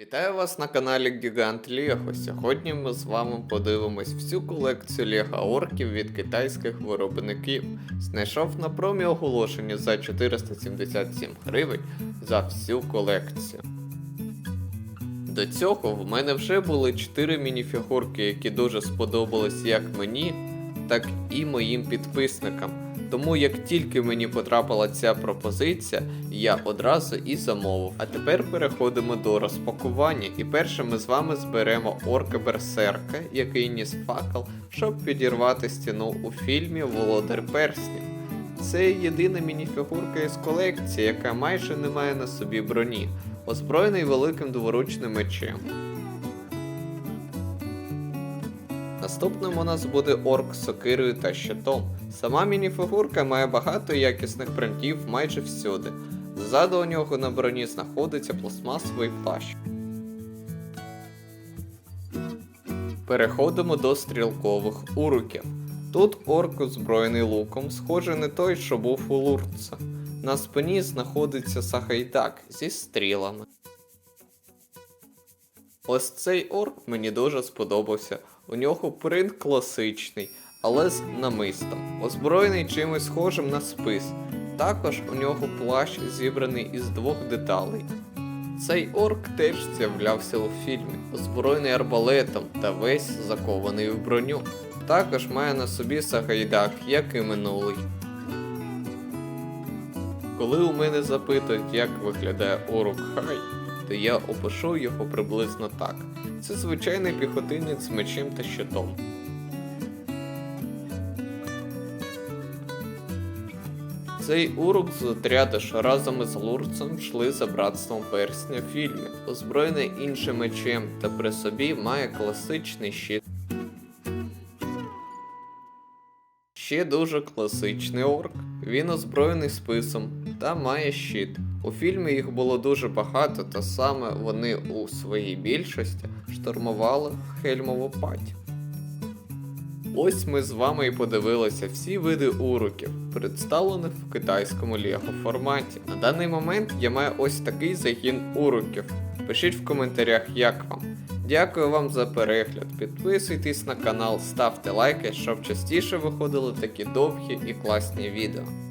Вітаю вас на каналі Гігант Лего. Сьогодні ми з вами подивимось всю колекцію Лего орків від китайських виробників. Знайшов на промі оголошення за 477 гривень за всю колекцію. До цього в мене вже були 4 мініфігурки, які дуже сподобались як мені, так і моїм підписникам. Тому як тільки мені потрапила ця пропозиція, я одразу і замовив. А тепер переходимо до розпакування. І перше ми з вами зберемо орка Берсерка, який ніс факел, щоб підірвати стіну у фільмі Володар Перснів. Це єдина мініфігурка із колекції, яка майже не має на собі броні, озброєний великим дворучним мечем. Наступним у нас буде орк з сокирою та щитом. Сама мініфігурка має багато якісних принтів майже всюди. Ззаду у нього на броні знаходиться пластмасовий плащ. Переходимо до стрілкових уруків. Тут орк озброєний луком, схожий не той, що був у лурца. На спині знаходиться сахайдак зі стрілами. Ось цей орк мені дуже сподобався. У нього принт класичний, але з намистом, озброєний чимось схожим на спис. Також у нього плащ зібраний із двох деталей. Цей орк теж з'являвся у фільмі, озброєний арбалетом та весь закований в броню. Також має на собі сагайдак, як і минулий. Коли у мене запитують, як виглядає орк Хай, то я опишу його приблизно так. Це звичайний піхотинець з мечем та щитом. Цей урок з отряду, що разом із Лурцем йшли за братством персня в фільмі, озброєний іншим мечем та при собі має класичний щит. Ще дуже класичний орк. Він озброєний списом та має щит. У фільмі їх було дуже багато, та саме вони у своїй більшості штурмували Хельмову паті. Ось ми з вами і подивилися всі види уроків, представлених в китайському Лего форматі. На даний момент я маю ось такий загін уроків. Пишіть в коментарях, як вам. Дякую вам за перегляд. Підписуйтесь на канал, ставте лайки, щоб частіше виходили такі довгі і класні відео.